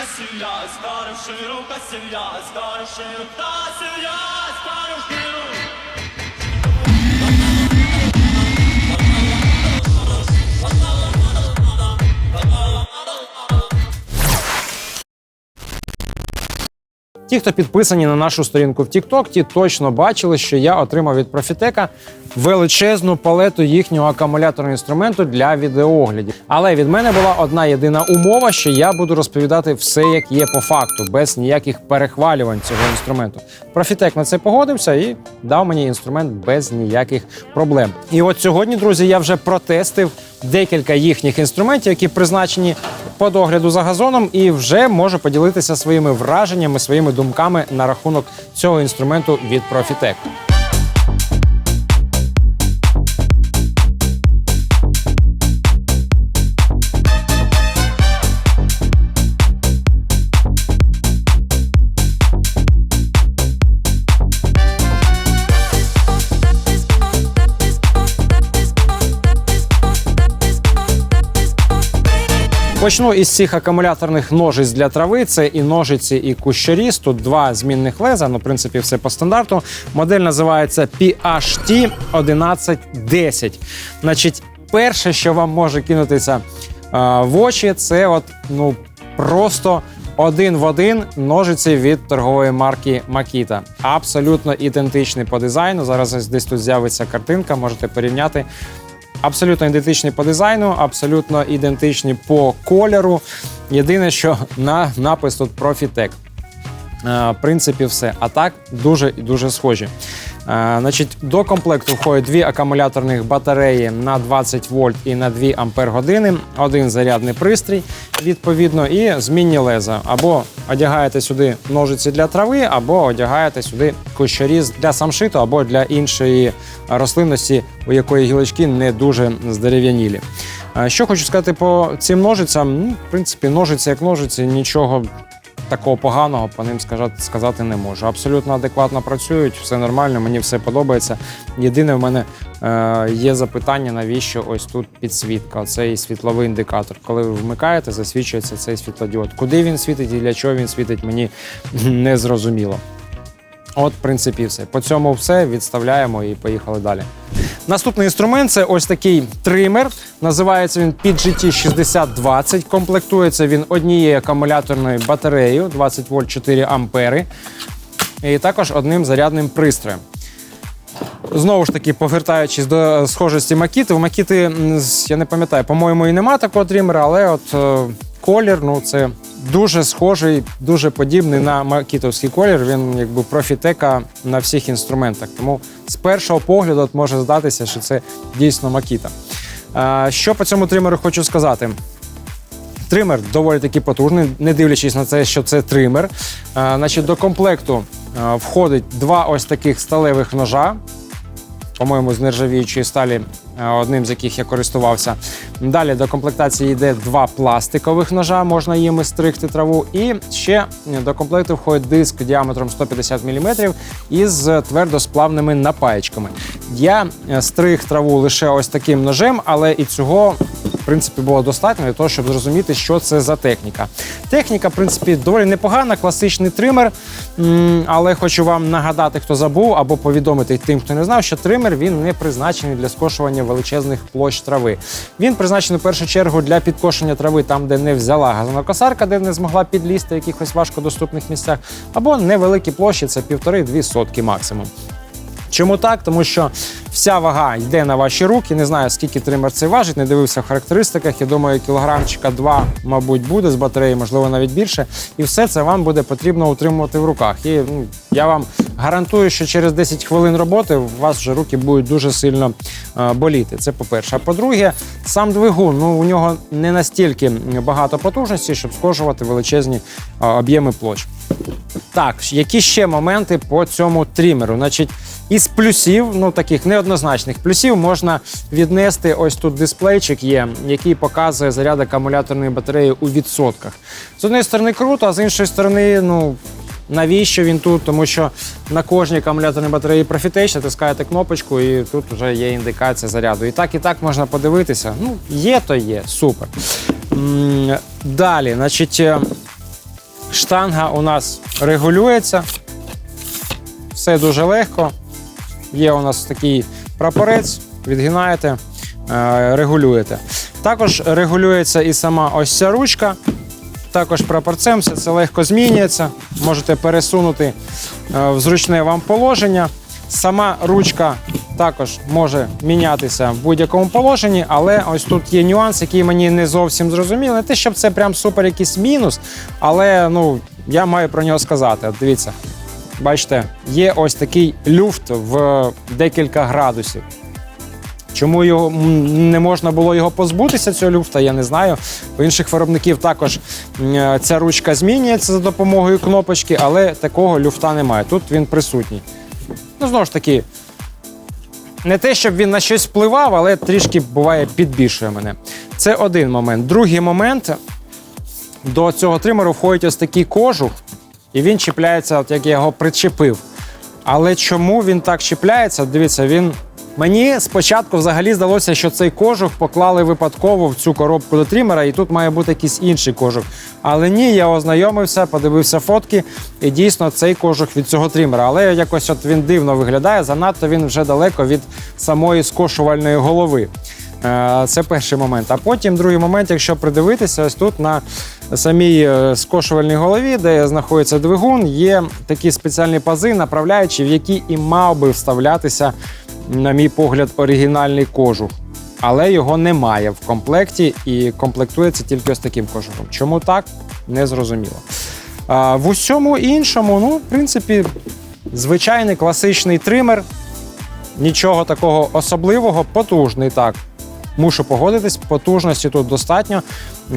Касія, старим широка сім'я, старим ширу, сім'я, старим ширу. Ті, хто підписані на нашу сторінку в TikTok, ті точно бачили, що я отримав від Profiteka величезну палету їхнього акумуляторного інструменту для відеооглядів. Але від мене була одна єдина умова, що я буду розповідати все, як є по факту, без ніяких перехвалювань цього інструменту. Profitec на це погодився і дав мені інструмент без ніяких проблем. І от сьогодні, друзі, я вже протестив декілька їхніх інструментів, які призначені по догляду за газоном, і вже можу поділитися своїми враженнями, своїми думками на рахунок цього інструменту від Profitec. Почну із цих акумуляторних ножиць для трави. Це і ножиці, і кущоріз. Тут два змінних леза. Ну, в принципі, все по стандарту. Модель називається PHT 1110. Значить, перше, що вам може кинутися е, в очі, це от ну просто. Один в один ножиці від торгової марки Makita. Абсолютно ідентичний по дизайну. Зараз десь тут з'явиться картинка, можете порівняти. Абсолютно ідентичні по дизайну, абсолютно ідентичні по кольору. Єдине, що на напис тут Profitec. Е, В принципі, все. А так дуже і дуже схожі. Е, Значить, до комплекту входять дві акумуляторних батареї на 20 вольт і на 2 ампер години, один зарядний пристрій, відповідно, і змінні леза. Або одягаєте сюди ножиці для трави, або одягаєте сюди кущоріз для самшиту, або для іншої рослинності, у якої гілочки не дуже здерев'янілі. Е, Що хочу сказати по цим ножицям? Ну, в принципі, ножиці як ножиці, нічого такого поганого по ним сказати, не можу. Абсолютно адекватно працюють, все нормально, мені все подобається. Єдине, в мене е, є запитання, навіщо ось тут підсвітка, цей світловий індикатор. Коли ви вмикаєте, засвічується цей світлодіод. Куди він світить і для чого він світить, мені не зрозуміло. От, в принципі, все. По цьому все відставляємо і поїхали далі. Наступний інструмент це ось такий тример. Називається він PGT 6020. Комплектується він однією акумуляторною батареєю 20 вольт 4 ампери. І також одним зарядним пристроєм. Знову ж таки, повертаючись до схожості Макіти, у Макіти, я не пам'ятаю, по-моєму, і нема такого тримера, але от е, колір, ну це дуже схожий, дуже подібний на макітовський колір. Він якби профітека на всіх інструментах. Тому з першого погляду от може здатися, що це дійсно Макіта. Що по цьому тримеру хочу сказати? Тример доволі таки потужний, не дивлячись на це, що це тример. Значить, до комплекту входить два ось таких сталевих ножа. По-моєму, з нержавіючої сталі, одним з яких я користувався. Далі до комплектації йде два пластикових ножа, можна їми стригти траву. І ще е, до комплекту входить диск діаметром 150 мм із твердосплавними напаєчками. Я е, стриг траву лише ось таким ножем, але і цього принципі було достатньо для того, щоб зрозуміти, що це за техніка. Техніка, в принципі, доволі непогана, класичний тример. Але хочу вам нагадати, хто забув, або повідомити тим, хто не знав, що тример він не призначений для скошування величезних площ трави. Він призначений в першу чергу для підкошення трави там, де не взяла газонокосарка, де не змогла підлізти в якихось важкодоступних місцях, або невеликі площі це півтори-дві сотки максимум. Чому так? Тому що вся вага йде на ваші руки. Не знаю, скільки тример цей важить, не дивився в характеристиках. Я думаю, кілограмчика два, мабуть, буде з батареї, можливо, навіть більше. І все це вам буде потрібно утримувати в руках. І ну, я вам гарантую, що через 10 хвилин роботи у вас вже руки будуть дуже сильно е, боліти. Це по-перше. А по-друге, сам двигун, ну у нього не настільки багато потужності, щоб скошувати величезні е, об'єми площ. Так, які ще моменти по цьому трімеру? Значить, із плюсів, ну таких неоднозначних плюсів, можна віднести ось тут дисплейчик є, який показує заряд акумуляторної батареї у відсотках. З однієї сторони круто, а з іншої сторони, ну. Навіщо він тут? Тому що на кожній акумуляторній батареї Profitech натискаєте кнопочку, і тут вже є індикація заряду. І так, і так можна подивитися. Ну, є, то є, супер. Далі, значить, е, Штанга у нас регулюється. Все дуже легко. Є у нас такий прапорець, відгинаєте, е, регулюєте. Також регулюється і сама ось ця ручка. Також прапорцем все це легко змінюється. Можете пересунути е, в зручне вам положення. Сама ручка також може мінятися в будь-якому положенні, але ось тут є нюанс, який мені не зовсім зрозумілий. Не те, щоб це прям супер якийсь мінус, але ну, я маю про нього сказати. От дивіться, бачите, є ось такий люфт в декілька градусів. Чому його не можна було його позбутися, цього люфта, я не знаю. У інших виробників також е, ця ручка змінюється за допомогою кнопочки, але такого люфта немає. Тут він присутній. Ну, знову ж таки, не те, щоб він на щось впливав, але трішки буває підбільшує мене. Це один момент. Другий момент до цього тримеру входить ось такий кожух, і він чіпляється, от як я його причепив. Але чому він так чіпляється? Дивіться, він. Мені спочатку взагалі здалося, що цей кожух поклали випадково в цю коробку до трімера, і тут має бути якийсь інший кожух. Але ні, я ознайомився, подивився фотки, і дійсно цей кожух від цього трімера. Але якось от він дивно виглядає, занадто він вже далеко від самої скошувальної голови. Е, Це перший момент. А потім другий момент, якщо придивитися, ось тут на самій е, скошувальній голові, де знаходиться двигун, є такі спеціальні пази, направляючі, в які і мав би вставлятися, на мій погляд, оригінальний кожух. Але його немає в комплекті і комплектується тільки ось таким кожухом. Чому так? Не зрозуміло. А, в усьому іншому, ну, в принципі, звичайний класичний тример. Нічого такого особливого, потужний так. Мушу погодитись, потужності тут достатньо.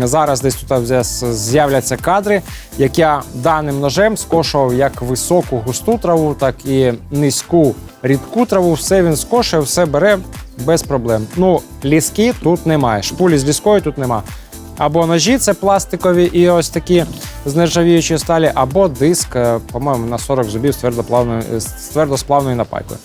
Зараз десь тут з'являться кадри, як я даним ножем скошував як високу густу траву, так і низьку рідку траву. Все він скошує, все бере без проблем. Ну, ліски тут немає. Шпулі з ліскою тут нема. Або ножі це пластикові і ось такі з нержавіючої сталі, або диск, е, по-моєму, на 40 зубів з твердосплавною напайкою.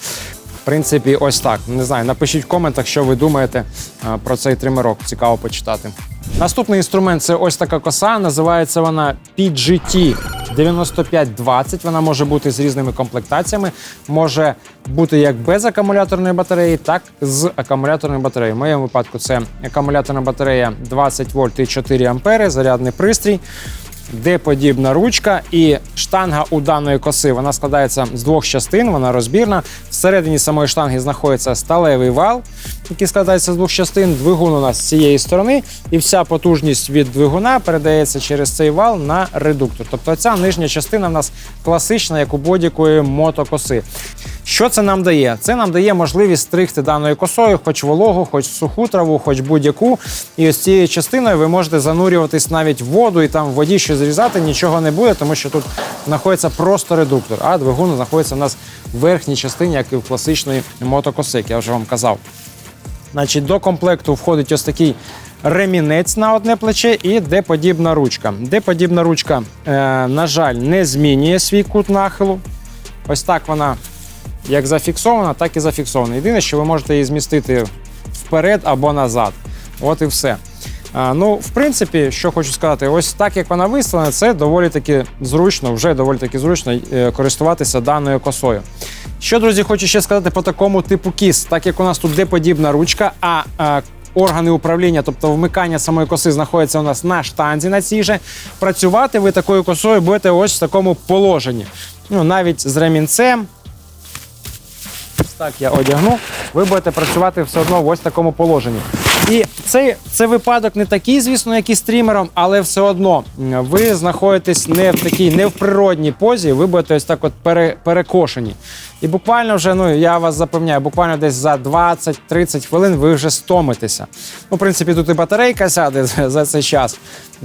Принципі, ось так. Не знаю, напишіть в коментах, що ви думаєте е, про цей тримерок. Цікаво почитати. Наступний інструмент це ось така коса. Називається вона PGT 9520. Вона може бути з різними комплектаціями. Може бути як без акумуляторної батареї, так і з акумуляторною батареєю. В моєму випадку це акумуляторна батарея 20 вольт і 4 ампери, зарядний пристрій. Де подібна ручка і штанга у даної коси вона складається з двох частин, вона розбірна. Всередині самої штанги знаходиться сталевий вал, який складається з двох частин. Двигун у нас з цієї сторони, і вся потужність від двигуна передається через цей вал на редуктор. Тобто ця нижня частина в нас класична, як у будь-якої мотокоси. Що це нам дає? Це нам дає можливість стригти даною косою, хоч вологу, хоч суху траву, хоч будь-яку. І ось цією частиною ви можете занурюватись навіть в воду і там в воді щось зрізати, нічого не буде, тому що тут знаходиться просто редуктор, а двигун знаходиться у нас в верхній частині, як і в класичної мотокоси, як я вже вам казав. Значить, до комплекту входить ось такий ремінець на одне плече і де подібна ручка. Де подібна ручка, е, на жаль, не змінює свій кут нахилу. Ось так вона як зафіксована, так і зафіксована. Єдине, що ви можете її змістити вперед або назад. От і все. Ну, в принципі, що хочу сказати, ось так як вона виставлена, це доволі таки зручно, вже доволі таки зручно е, користуватися даною косою. Що, друзі, хочу ще сказати по такому типу кіс, так як у нас тут деподібна ручка, а, а органи управління, тобто вмикання самої коси, знаходяться у нас на штанзі на цій же. Працювати ви такою косою будете ось в такому положенні. Ну, навіть з ремінцем, Ось так я одягну, ви будете працювати все одно в ось такому положенні. І цей це випадок не такий, звісно, як і стрімером, але все одно ви знаходитесь не в такій, не в природній позі, ви будете ось так от пере, перекошені. І буквально вже, ну я вас запевняю, буквально десь за 20-30 хвилин ви вже стомитеся. Ну, в принципі, тут і батарейка сяде за- цей час.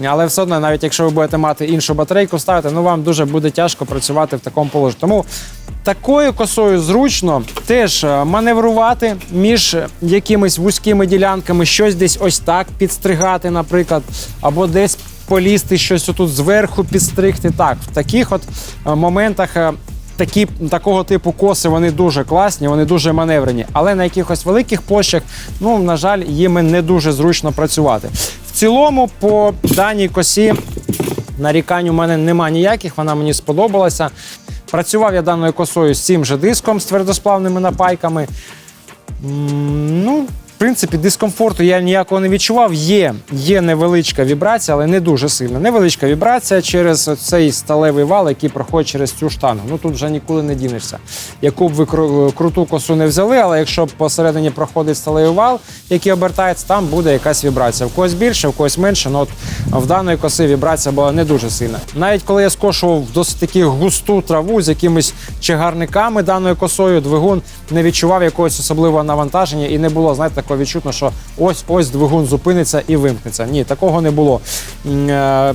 Але все одно, навіть якщо ви будете мати іншу батарейку ставити, ну вам дуже буде тяжко працювати в такому положенні. Тому такою косою зручно теж е, маневрувати між якимись вузькими ділянками, щось десь ось так підстригати, наприклад, або десь полізти щось отут зверху підстригти. Так, в таких от е, моментах. е, Такі такого типу коси вони дуже класні, вони дуже маневрені, але на якихось великих площах, ну на жаль, їми не дуже зручно працювати. В цілому, по даній косі Нарікань у мене нема ніяких, вона мені сподобалася. Працював я даною косою з цим же диском з твердосплавними напайками. Ну, принципі, дискомфорту я ніякого не відчував. Є, є невеличка вібрація, але не дуже сильна. Невеличка вібрація через цей сталевий вал, який проходить через цю штангу. Ну тут вже нікуди не дінешся. Яку б ви круту косу не взяли, але якщо посередині проходить сталевий вал, який обертається, там буде якась вібрація. В когось більше, в когось менше. Ну от в даної коси вібрація була не дуже сильна. Навіть коли я скошував досить таки густу траву з якимись чагарниками даною косою, двигун не відчував якогось особливого навантаження і не було, знаєте, такого відчутно, що ось ось двигун зупиниться і вимкнеться. Ні, такого не було. Е,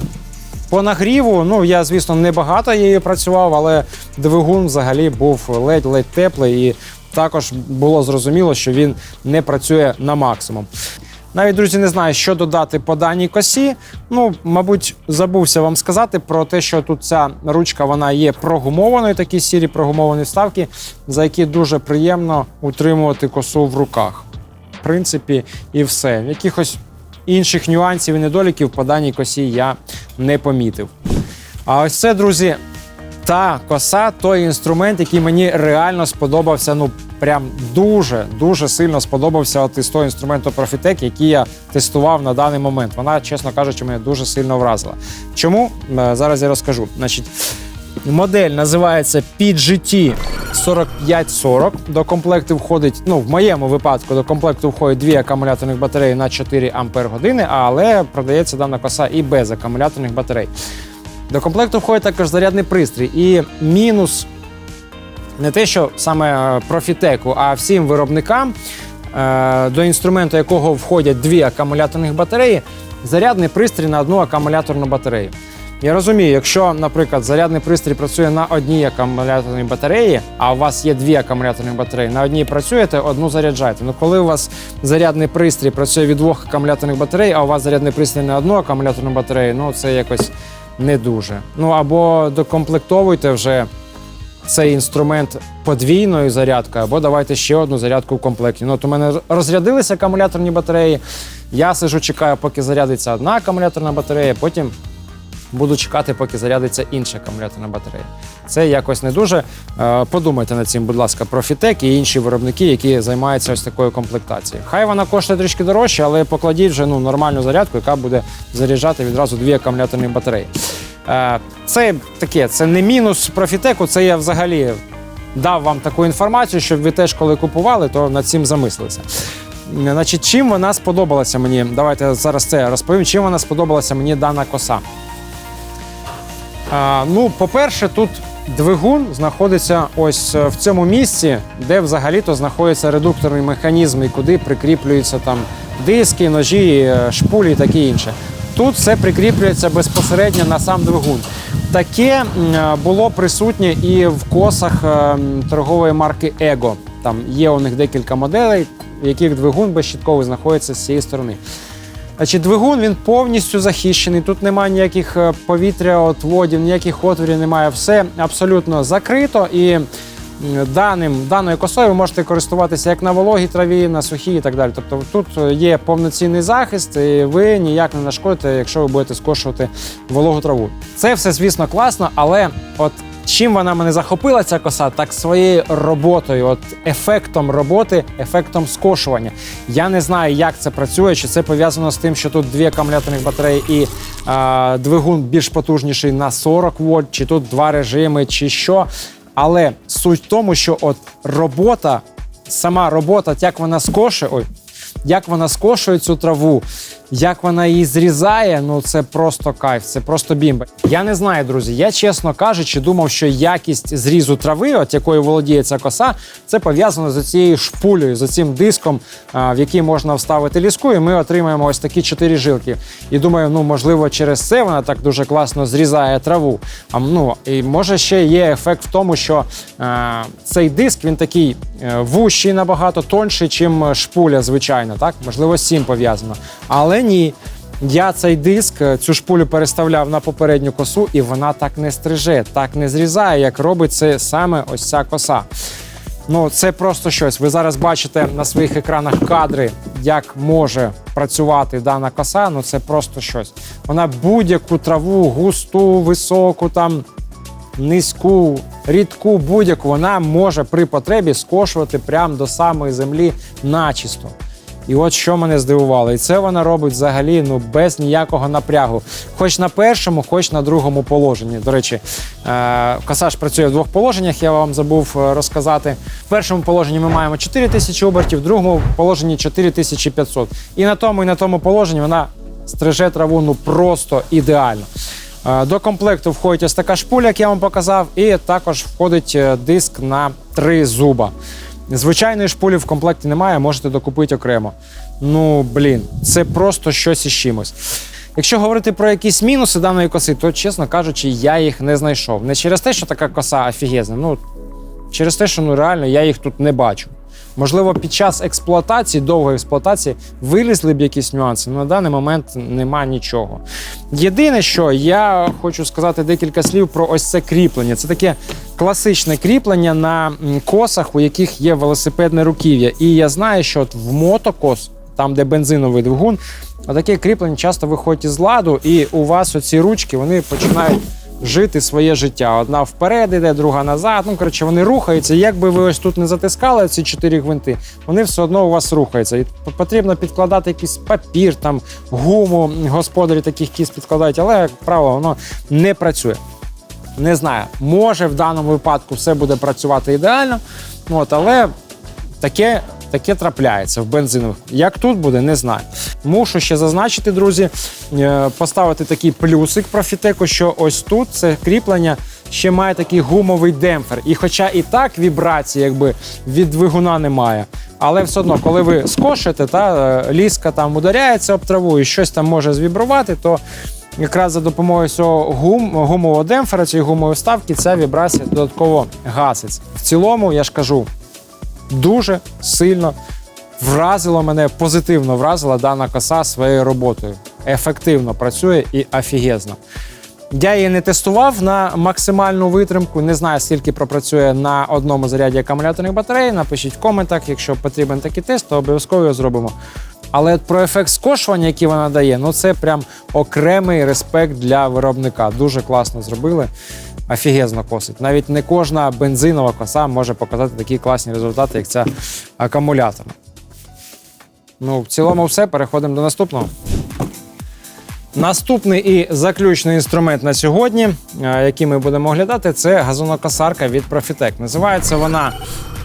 По нагріву, ну я звісно не багато її працював, але двигун взагалі був ледь-ледь теплий, і також було зрозуміло, що він не працює на максимум. Навіть друзі, не знаю, що додати по даній косі. Ну, мабуть, забувся вам сказати про те, що тут ця ручка вона є прогумованою, такі сірі прогумовані вставки, за які дуже приємно утримувати косу в руках. Принципі, і все. Якихось інших нюансів і недоліків по даній косі я не помітив. А ось це, друзі, та коса, той інструмент, який мені реально сподобався. Ну прям дуже дуже сильно сподобався от із того інструменту Profitec, який я тестував на даний момент. Вона, чесно кажучи, мене дуже сильно вразила. Чому Е, зараз я розкажу. Значить, модель називається PGT 4540. До комплекту входить, ну в моєму випадку, до комплекту входить дві акумуляторних батареї на 4 Ампер години, але продається дана коса і без акумуляторних батарей. До комплекту входить також зарядний пристрій. І мінус не те, що саме профітеку, а всім виробникам, е, до інструменту якого входять дві акумуляторних батареї, зарядний пристрій на одну акумуляторну батарею. Я розумію, якщо, наприклад, зарядний пристрій працює на одній акумуляторній батареї, а у вас є дві акумуляторні батареї, на одній працюєте, одну заряджаєте. Ну коли у вас зарядний пристрій працює від двох акумуляторних батарей, а у вас зарядний пристрій на одну акумуляторну батарею, ну це якось не дуже. Ну або докомплектовуйте вже цей інструмент подвійною зарядкою, або давайте ще одну зарядку в комплекті. Ну, от у мене розрядилися акумуляторні батареї. Я сижу, чекаю, поки зарядиться одна акумуляторна батарея, потім буду чекати, поки зарядиться інша акумуляторна батарея. Це якось не дуже. Е, Подумайте над цим, будь ласка, про Фітек і інші виробники, які займаються ось такою комплектацією. Хай вона коштує трішки дорожче, але покладіть вже ну, нормальну зарядку, яка буде заряджати відразу дві акумуляторні батареї. Е, Це таке, це не мінус профітеку, це я взагалі дав вам таку інформацію, щоб ви теж, коли купували, то над цим замислилися. Значить, чим вона сподобалася мені? Давайте зараз це розповім. Чим вона сподобалася мені дана коса. А, ну, по-перше, тут двигун знаходиться ось е, в цьому місці, де взагалі-то знаходиться редукторний механізм, і куди прикріплюються там диски, ножі, е, шпулі і таке інше. Тут все прикріплюється безпосередньо на сам двигун. Таке е, було присутнє і в косах торгової марки Ego. Там є у них декілька моделей, в яких двигун безщітковий знаходиться з цієї сторони. Значить, двигун він повністю захищений. Тут немає ніяких е, повітря, отводів, ніяких отворів немає. Все абсолютно закрито і даним, даною косою ви можете користуватися як на вологій траві, на сухій і так далі. Тобто тут е, є повноцінний захист, і ви ніяк не нашкодите, якщо ви будете скошувати вологу траву. Це все, звісно, класно, але от Чим вона мене захопила, ця коса, так своєю роботою, от ефектом роботи, ефектом скошування. Я не знаю, як це працює, чи це пов'язано з тим, що тут дві акумуляторних батареї і а, двигун більш потужніший на 40 вольт, чи тут два режими, чи що. Але суть в тому, що от робота, сама робота, як вона скошує, ой, як вона скошує цю траву, як вона її зрізає, ну це просто кайф, це просто бімба. Я не знаю, друзі. Я чесно кажучи, думав, що якість зрізу трави, от якою володіє ця коса, це пов'язано з цією шпулею, з цим диском, в який можна вставити ліску, і ми отримаємо ось такі чотири жилки. І думаю, ну можливо, через це вона так дуже класно зрізає траву. А ну і може ще є ефект в тому, що е, цей диск він такий е, вущий набагато тонший, чим шпуля, звичайно. Так, можливо, з цим пов'язано. Але ні. Я цей диск, е, цю шпулю переставляв на попередню косу, і вона так не стриже, так не зрізає, як робить це саме ось ця коса. Ну, це просто щось. Ви зараз бачите на своїх екранах кадри, як може працювати дана коса. Ну це просто щось. Вона будь-яку траву, густу, високу, там низьку, рідку, будь-яку, вона може при потребі скошувати прямо до самої землі начисто. І от що мене здивувало, і це вона робить взагалі ну без ніякого напрягу, хоч на першому, хоч на другому положенні. До речі, е, косаж працює в двох положеннях. Я вам забув е, розказати. В першому положенні ми маємо 4000 обертів, в другому положенні 4500. І на тому, і на тому положенні вона стриже траву ну просто ідеально. Е, До комплекту входить ось така шпуля, як я вам показав, і також входить диск на три зуба. Звичайної шпулі в комплекті немає, можете докупити окремо. Ну, блін, це просто щось із чимось. Якщо говорити про якісь мінуси даної коси, то, чесно кажучи, я їх не знайшов. Не через те, що така коса офігезна, ну через те, що ну реально я їх тут не бачу. Можливо, під час експлуатації, довгої експлуатації, вилізли б якісь нюанси, але на даний момент нема нічого. Єдине, що я хочу сказати декілька слів про ось це кріплення. Це таке класичне кріплення на косах, у яких є велосипедне руків'я. І я знаю, що от в мотокос, там де бензиновий двигун, таке кріплення часто виходить із ладу, і у вас оці ручки вони починають жити своє життя. Одна вперед іде, друга назад. Ну коротше, вони рухаються. Як би ви ось тут не затискали ці чотири гвинти, вони все одно у вас рухаються. І потрібно підкладати якийсь папір, там гуму. Господарі таких кіс підкладають, але як правило, воно не працює. Не знаю, може в даному випадку все буде працювати ідеально, от, але таке, таке трапляється в бензинових. Як тут буде, не знаю. Мушу ще зазначити, друзі, е, поставити такий плюсик про фітеку, що ось тут це кріплення ще має такий гумовий демпфер. І хоча і так вібрації якби від двигуна немає. Але все одно, коли ви скошите, та е, ліска там ударяється об траву і щось там може звібрувати, то якраз за допомогою цього гум, гумового демпфера, цієї гумової вставки, ця вібрація додатково гаситься. В цілому, я ж кажу, дуже сильно вразило мене, позитивно вразила дана коса своєю роботою. Ефективно працює і офігезно. Я її не тестував на максимальну витримку. Не знаю, скільки пропрацює на одному заряді акумуляторних батарей. Напишіть в коментах, якщо потрібен такий тест, то обов'язково його зробимо. Але про ефект скошування, який вона дає, ну це прям окремий респект для виробника. Дуже класно зробили. Офігезно косить. Навіть не кожна бензинова коса може показати такі класні результати, як ця акумуляторна. Ну, в цілому, все. Переходимо до наступного. Наступний і заключний інструмент на сьогодні, е, який ми будемо оглядати, це газонокосарка від Profitec. Називається вона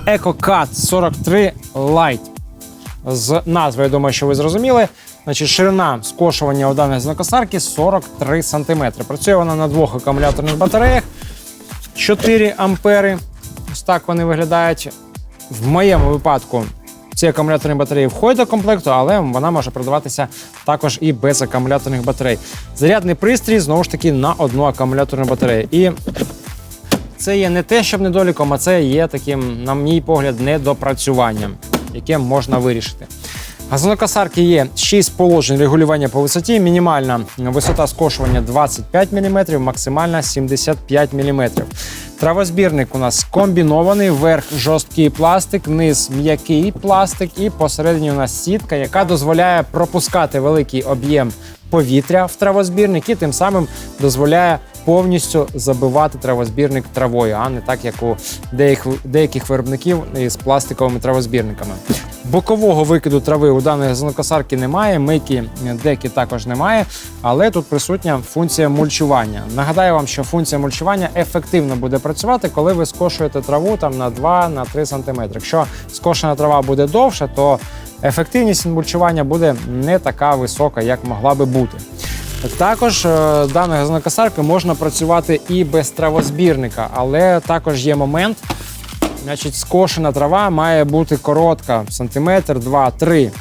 EcoCut 43 Lite. З назви, я думаю, що ви зрозуміли. Значить, ширина скошування у даної газонокосарки 43 см. Працює вона на двох акумуляторних батареях 4 ампери. Ось так вони виглядають. В моєму випадку ці акумуляторні батареї входять до комплекту, але вона може продаватися також і без акумуляторних батарей. Зарядний пристрій знову ж таки на одну акумуляторну батарею. І це є не те, щоб недоліком, а це є таким, на мій погляд, недопрацюванням, яке можна вирішити. Газонокосарки є 6 положень регулювання по висоті. Мінімальна висота скошування 25 мм, максимальна 75 мм. Травозбірник у нас комбінований, верх жорсткий пластик, низ м'який пластик, і посередині у нас сітка, яка дозволяє пропускати великий об'єм повітря в травозбірник і тим самим дозволяє повністю забивати травозбірник травою, а не так, як у деяких, деяких виробників із пластиковими травозбірниками. Бокового викиду трави у даної газонокосарки немає, мийки деки також немає, але тут присутня функція мульчування. Нагадаю вам, що функція мульчування ефективно буде працювати, коли ви скошуєте траву там на 2-3 см. Якщо скошена трава буде довша, то ефективність мульчування буде не така висока, як могла би бути. Також е, даною газонокосаркою можна працювати і без травозбірника, але також є момент. Значить, скошена трава має бути коротка, сантиметр, два, три.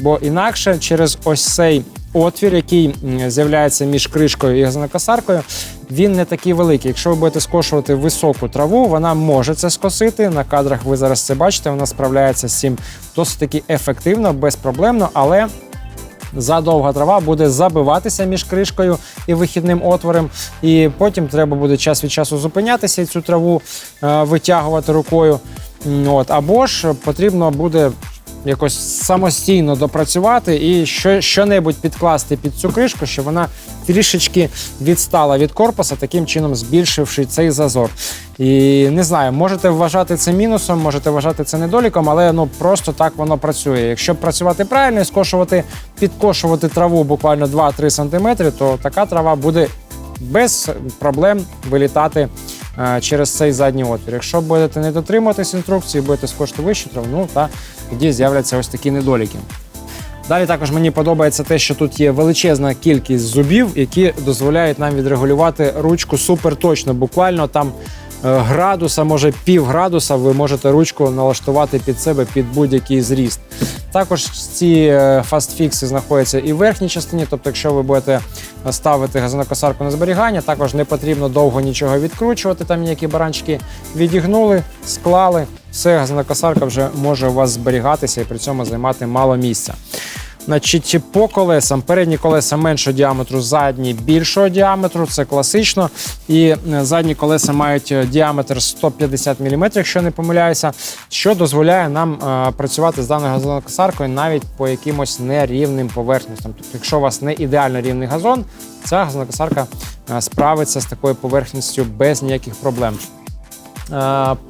Бо інакше через ось цей отвір, який з'являється між кришкою і газонокосаркою, він не такий великий. Якщо ви будете скошувати високу траву, вона може це скосити. На кадрах ви зараз це бачите, вона справляється з цим досить таки ефективно, безпроблемно, але задовга трава буде забиватися між кришкою і вихідним отвором, і потім треба буде час від часу зупинятися і цю траву е, витягувати рукою. От, або ж потрібно буде якось самостійно допрацювати і що, що-небудь підкласти під цю кришку, щоб вона трішечки відстала від корпуса, таким чином збільшивши цей зазор. І не знаю, можете вважати це мінусом, можете вважати це недоліком, але ну просто так воно працює. Якщо працювати правильно і скошувати, підкошувати траву буквально 2-3 см, то така трава буде без проблем вилітати через цей задній отвір. Якщо будете не дотримуватись інструкції, будете скошувати вище траву, ну та тоді з'являться ось такі недоліки. Далі також мені подобається те, що тут є величезна кількість зубів, які дозволяють нам відрегулювати ручку супер точно. Буквально там е, градуса, може пів градуса, ви можете ручку налаштувати під себе під будь-який зріст. Також ці е, фастфікси знаходяться і в верхній частині, тобто, якщо ви будете ставити газонокосарку на зберігання, також не потрібно довго нічого відкручувати. Там ніякі баранчики відігнули, склали. Все, газонокосарка вже може у вас зберігатися і при цьому займати мало місця. Значить, по колесам передні колеса меншого діаметру, задні більшого діаметру, це класично. І е, задні колеса мають е, діаметр 150 мм, якщо не помиляюся, що дозволяє нам е, працювати з даною газонокосаркою навіть по якимось нерівним поверхностям. Тобто, якщо у вас не ідеально рівний газон, ця газонокосарка справиться з такою поверхністю без ніяких проблем.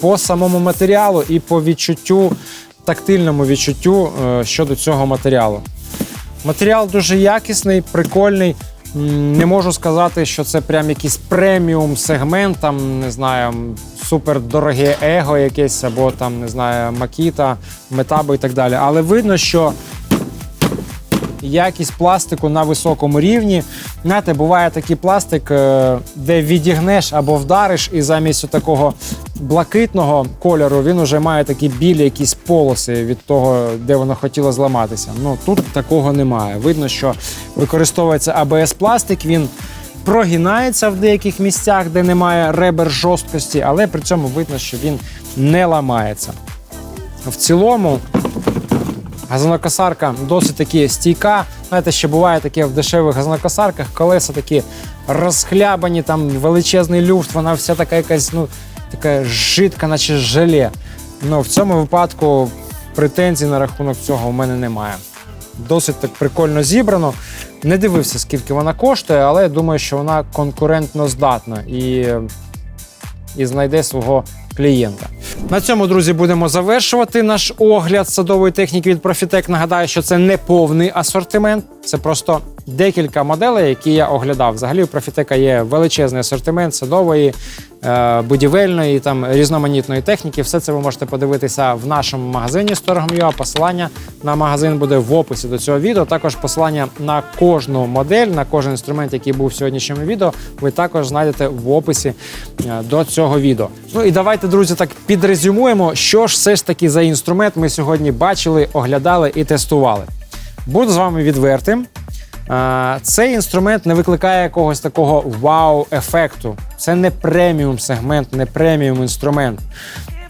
По самому матеріалу і по відчуттю, тактильному відчуттю щодо цього матеріалу. Матеріал дуже якісний, прикольний. Не можу сказати, що це прям якийсь преміум сегмент, там не знаю, супер дороге его якесь, або там не знаю, макіта, метаби і так далі. Але видно, що якість пластику на високому рівні. Знаєте, буває такий пластик, е, де відігнеш або вдариш, і замість такого блакитного кольору він уже має такі білі якісь полоси від того, де воно хотіло зламатися. Ну тут такого немає. Видно, що використовується АБС пластик. Він прогинається в деяких місцях, де немає ребер жорсткості, але при цьому видно, що він не ламається. В цілому Газонокосарка досить таки стійка. Знаєте, ще буває таке в дешевих газонокосарках, колеса такі розхлябані, там величезний люфт, вона вся така якась, ну, така жидка, наче желе. Ну, в цьому випадку претензій на рахунок цього у мене немає. Досить так прикольно зібрано. Не дивився, скільки вона коштує, але я думаю, що вона конкурентно здатна і, і знайде свого клієнта. На цьому, друзі, будемо завершувати наш огляд садової техніки від Profitec. Нагадаю, що це не повний асортимент, це просто декілька моделей, які я оглядав. Взагалі у Profitec є величезний асортимент садової, е, будівельної, там різноманітної техніки. Все це ви можете подивитися в нашому магазині Storgom.ua. Посилання на магазин буде в описі до цього відео. Також посилання на кожну модель, на кожен інструмент, який був в сьогоднішньому відео, ви також знайдете в описі е, до цього відео. Ну і давайте, друзі, так підрезюмуємо, що ж все ж таки за інструмент ми сьогодні бачили, оглядали і тестували. Буду з вами відвертим. Цей інструмент не викликає якогось такого вау-ефекту. Це не преміум сегмент, не преміум інструмент.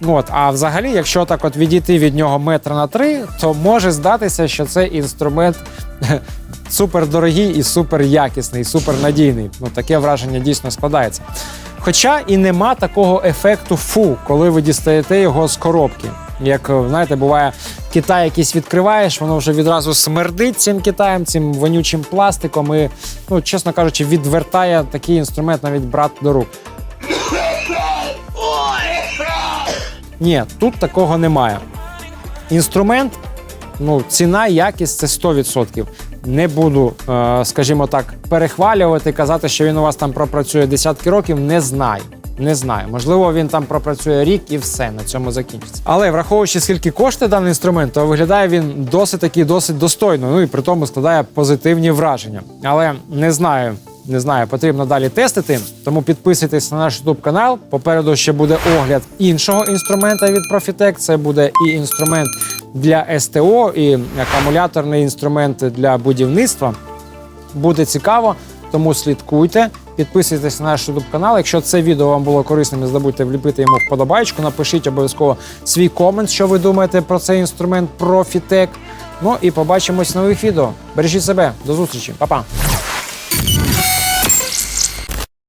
От, а взагалі, якщо так от відійти від нього метра на три, то може здатися, що цей інструмент супер дорогий і супер якісний, супер надійний. Ну таке враження дійсно складається. Хоча і нема такого ефекту фу, коли ви дістаєте його з коробки. Як знаєте, буває, Китай якийсь відкриваєш, воно вже відразу смердить цим Китаєм, цим вонючим пластиком, і, ну, чесно кажучи, відвертає такий інструмент навіть брати до рук. Ні, тут такого немає. Інструмент, ну, ціна, якість це 100%. Не буду, е, скажімо так, перехвалювати, казати, що він у вас там пропрацює десятки років. Не знаю. Не знаю. Можливо, він там пропрацює рік і все на цьому закінчиться. Але враховуючи, скільки коштує даний інструмент, то виглядає він досить таки досить достойно. Ну і при тому складає позитивні враження. Але не знаю. Не знаю, потрібно далі тестити. Тому підписуйтесь на наш YouTube канал. Попереду ще буде огляд іншого інструмента від Profitec. Це буде і інструмент для СТО, і акумуляторний інструмент для будівництва. Буде цікаво, тому слідкуйте. Підписуйтесь на наш YouTube канал. Якщо це відео вам було корисним, не забудьте вліпити йому вподобайку. Напишіть обов'язково свій комент, що ви думаєте про цей інструмент Profitec. Ну і побачимось в нових відео. Бережіть себе, до зустрічі, Па-па!